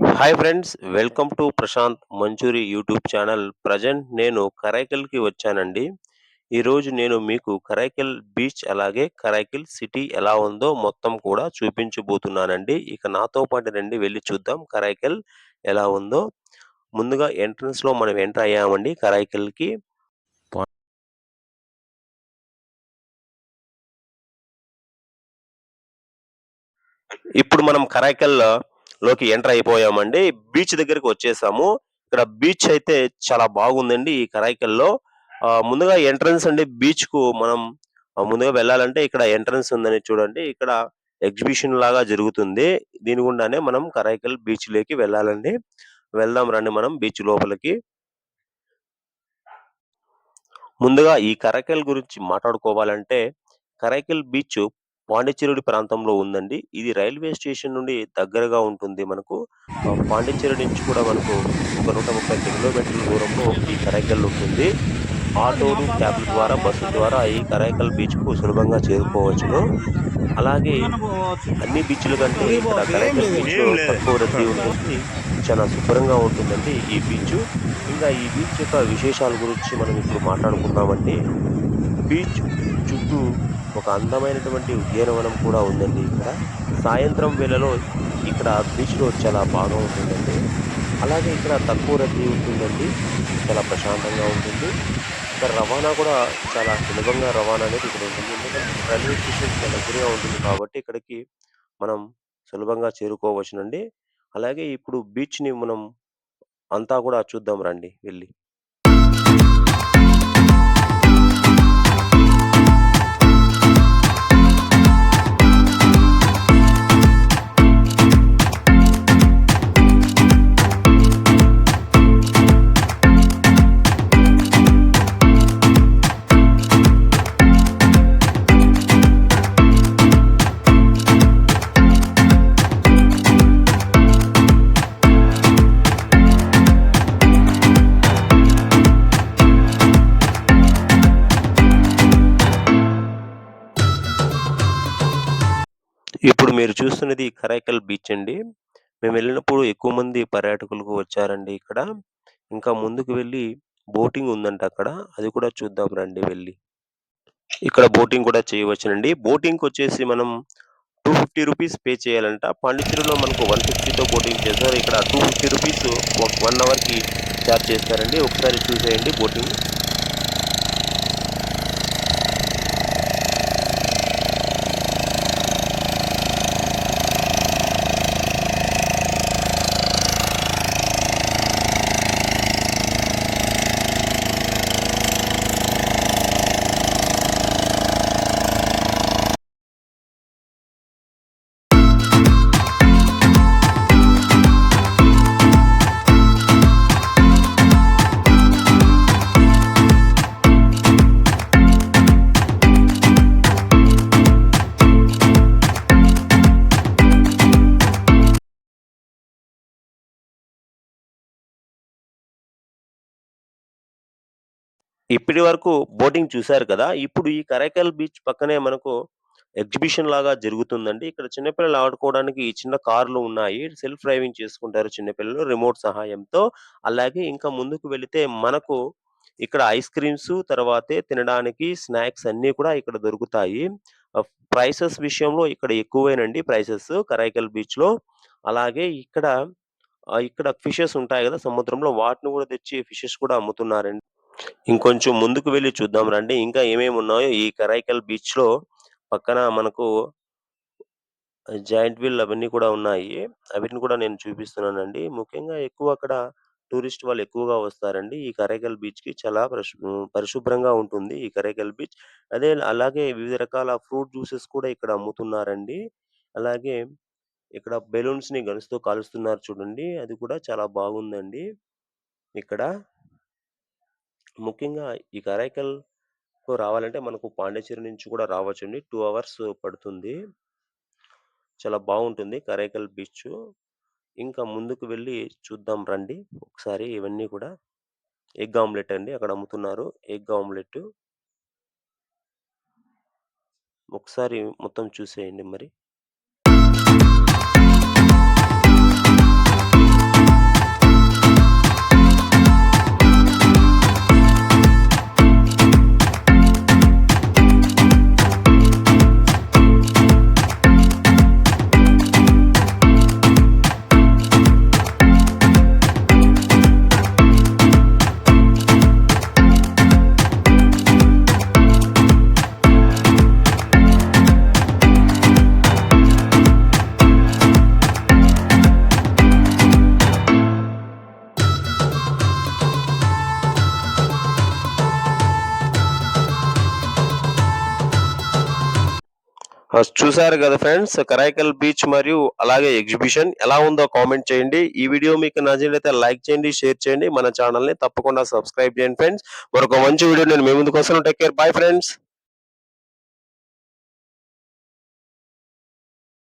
Hi friends welcome to Prashant Manchuri YouTube channel present నేను కరైకల్కి వచ్చానండి. ఈరోజు నేను మీకు కరైకల్ బీచ్ అలాగే కరైకల్ సిటీ ఎలా ఉందో మొత్తం కూడా చూపించబోతున్నానండి. ఇక నాతో పాటు రండి వెళ్ళి చూద్దాం కరైకల్ ఎలా ఉందో. ముందుగా ఎంట్రన్స్లో మనం ఎంటర్ అయ్యామండి కరైకల్కి. ఇప్పుడు మనం కరైకల్ లోకి ఎంటర్ అయిపోయామండి. బీచ్ దగ్గరికి వచ్చేసాము. ఇక్కడ బీచ్ అయితే చాలా బాగుందండి ఈ కరైకల్లో ముందుగా ఎంట్రన్స్ అండి బీచ్కు మనం ముందుగా వెళ్ళాలంటే ఇక్కడ ఎంట్రన్స్ ఉందని చూడండి. ఇక్కడ ఎగ్జిబిషన్ లాగా జరుగుతుంది. దీని గుండానే మనం కరైకల్ బీచ్లోకి వెళ్ళాలండి. వెళ్దాం రండి మనం బీచ్ లోపలికి. ముందుగా ఈ కరాయికల్ గురించి మాట్లాడుకోవాలంటే కరైకల్ బీచ్ పాండిచ్చేరుడి ప్రాంతంలో ఉందండి. ఇది రైల్వే స్టేషన్ నుండి దగ్గరగా ఉంటుంది మనకు. పాండిచ్చేరి నుంచి కూడా మనకు ఒక నూట ముప్పై కిలోమీటర్ల దూరంలో ఈ కరైకల్ ఉంటుంది. ఆటోలు క్యాబ్ల ద్వారా బస్సు ద్వారా ఈ కరైకల్ బీచ్కు సులభంగా చేరుకోవచ్చును. అలాగే అన్ని బీచ్ల కంటే ఇక్కడ కరైకల్ బీచ్ తక్కువ రద్దీ ఉంటుంది. చాలా శుభ్రంగా ఉంటుందండి ఈ బీచ్. ఇంకా ఈ బీచ్ యొక్క విశేషాల గురించి మనం ఇప్పుడు మాట్లాడుకుందామండి. బీచ్ చుట్టూ ఒక అందమైనటువంటి ఉద్యానవనం కూడా ఉందండి ఇక్కడ. సాయంత్రం వేళలో ఇక్కడ బీచ్లో చాలా బాగా ఉంటుందండి. అలాగే ఇక్కడ తక్కువ రద్దీ ఉంటుందండి. చాలా ప్రశాంతంగా ఉంటుంది. ఇక్కడ రవాణా కూడా చాలా సులభంగా రవాణా అనేది ఇక్కడ ఉంటుంది. ఎందుకంటే రైల్వే స్టేషన్ చాలా దగ్గరగా ఉంటుంది కాబట్టి ఇక్కడికి మనం సులభంగా చేరుకోవచ్చునండి. అలాగే ఇప్పుడు బీచ్ని మనం అంతా కూడా చూద్దాం రండి వెళ్ళి. మీరు చూస్తున్నది కరైకల్ బీచ్ అండి. మేము వెళ్ళినప్పుడు ఎక్కువ మంది పర్యాటకులకు వచ్చారండి ఇక్కడ. ఇంకా ముందుకు వెళ్ళి బోటింగ్ ఉందంట అక్కడ. అది కూడా చూద్దాం రండి వెళ్ళి. ఇక్కడ బోటింగ్ కూడా చేయవచ్చునండి. బోటింగ్ వచ్చేసి మనం టూ ఫిఫ్టీ రూపీస్ పే చేయాలంట. పాండిచ్చేరిలో మనకు వన్ ఫిఫ్టీతో బోటింగ్ చేస్తారు. ఇక్కడ టూ ఫిఫ్టీ రూపీస్ వన్ అవర్కి చార్జ్ చేస్తారండి. ఒకసారి చూసేయండి బోటింగ్. ఇప్పటి వరకు బోటింగ్ చూశారు కదా ఇప్పుడు ఈ కరైకల్ బీచ్ పక్కనే మనకు ఎగ్జిబిషన్ లాగా జరుగుతుందండి. ఇక్కడ చిన్నపిల్లలు ఆడుకోవడానికి ఈ చిన్న కార్లు ఉన్నాయి. సెల్ఫ్ డ్రైవింగ్ చేసుకుంటారు చిన్నపిల్లలు రిమోట్ సహాయంతో. అలాగే ఇంకా ముందుకు వెళితే మనకు ఇక్కడ ఐస్ క్రీమ్స్ తర్వాతే తినడానికి స్నాక్స్ అన్ని కూడా ఇక్కడ దొరుకుతాయి. ప్రైసెస్ విషయంలో ఇక్కడ ఎక్కువేనండి ప్రైసెస్ కరైకల్ బీచ్లో అలాగే ఇక్కడ ఇక్కడ ఫిషెస్ ఉంటాయి కదా సముద్రంలో వాటిని కూడా తెచ్చి ఫిషెస్ కూడా అమ్ముతున్నారండి. ఇంకొంచెం ముందుకు వెళ్ళి చూద్దాం రండి. ఇంకా ఏమేమి ఉన్నాయో ఈ కరైకల్ బీచ్లో పక్కన మనకు జాయింట్ వీల్ అవన్నీ కూడా ఉన్నాయి. అవన్నీ కూడా నేను చూపిస్తున్నానండి. ముఖ్యంగా ఎక్కువ అక్కడ టూరిస్ట్ వాళ్ళు ఎక్కువగా వస్తారండి. ఈ కరైకల్ బీచ్కి చాలా పరిశుభ్రంగా ఉంటుంది ఈ కరైకల్ బీచ్. అదే అలాగే వివిధ రకాల ఫ్రూట్ జ్యూసెస్ కూడా ఇక్కడ అమ్ముతున్నారండి. అలాగే ఇక్కడ బెలూన్స్ని గన్స్తో కాలుస్తున్నారు చూడండి. అది కూడా చాలా బాగుందండి. ఇక్కడ ముఖ్యంగా ఈ కరైకల్ రావాలంటే మనకు పాండిచేరి నుంచి కూడా రావచ్చండి. టూ అవర్స్ పడుతుంది. చాలా బాగుంటుంది కరైకల్ బీచ్. ఇంకా ముందుకు వెళ్ళి చూద్దాం రండి. ఒకసారి ఇవన్నీ కూడా ఎగ్ ఆమ్లెట్ అండి. అక్కడ అమ్ముతున్నారు ఎగ్ ఆమ్లెట్. ఒకసారి మొత్తం చూసేయండి మరి. చూసారు కదా ఫ్రెండ్స్ కరైకల్ బీచ్ మరియు అలాగే ఎగ్జిబిషన్ ఎలా ఉందో కామెంట్ చేయండి. ఈ వీడియో మీకు నచ్చినట్లయితే లైక్ చేయండి, షేర్ చేయండి. మన ఛానల్ని తప్పకుండా సబ్స్క్రైబ్ చేయండి ఫ్రెండ్స్. మరొక మంచి వీడియో నేను మీ ముందుకొస్తాను. Take care. Bye friends.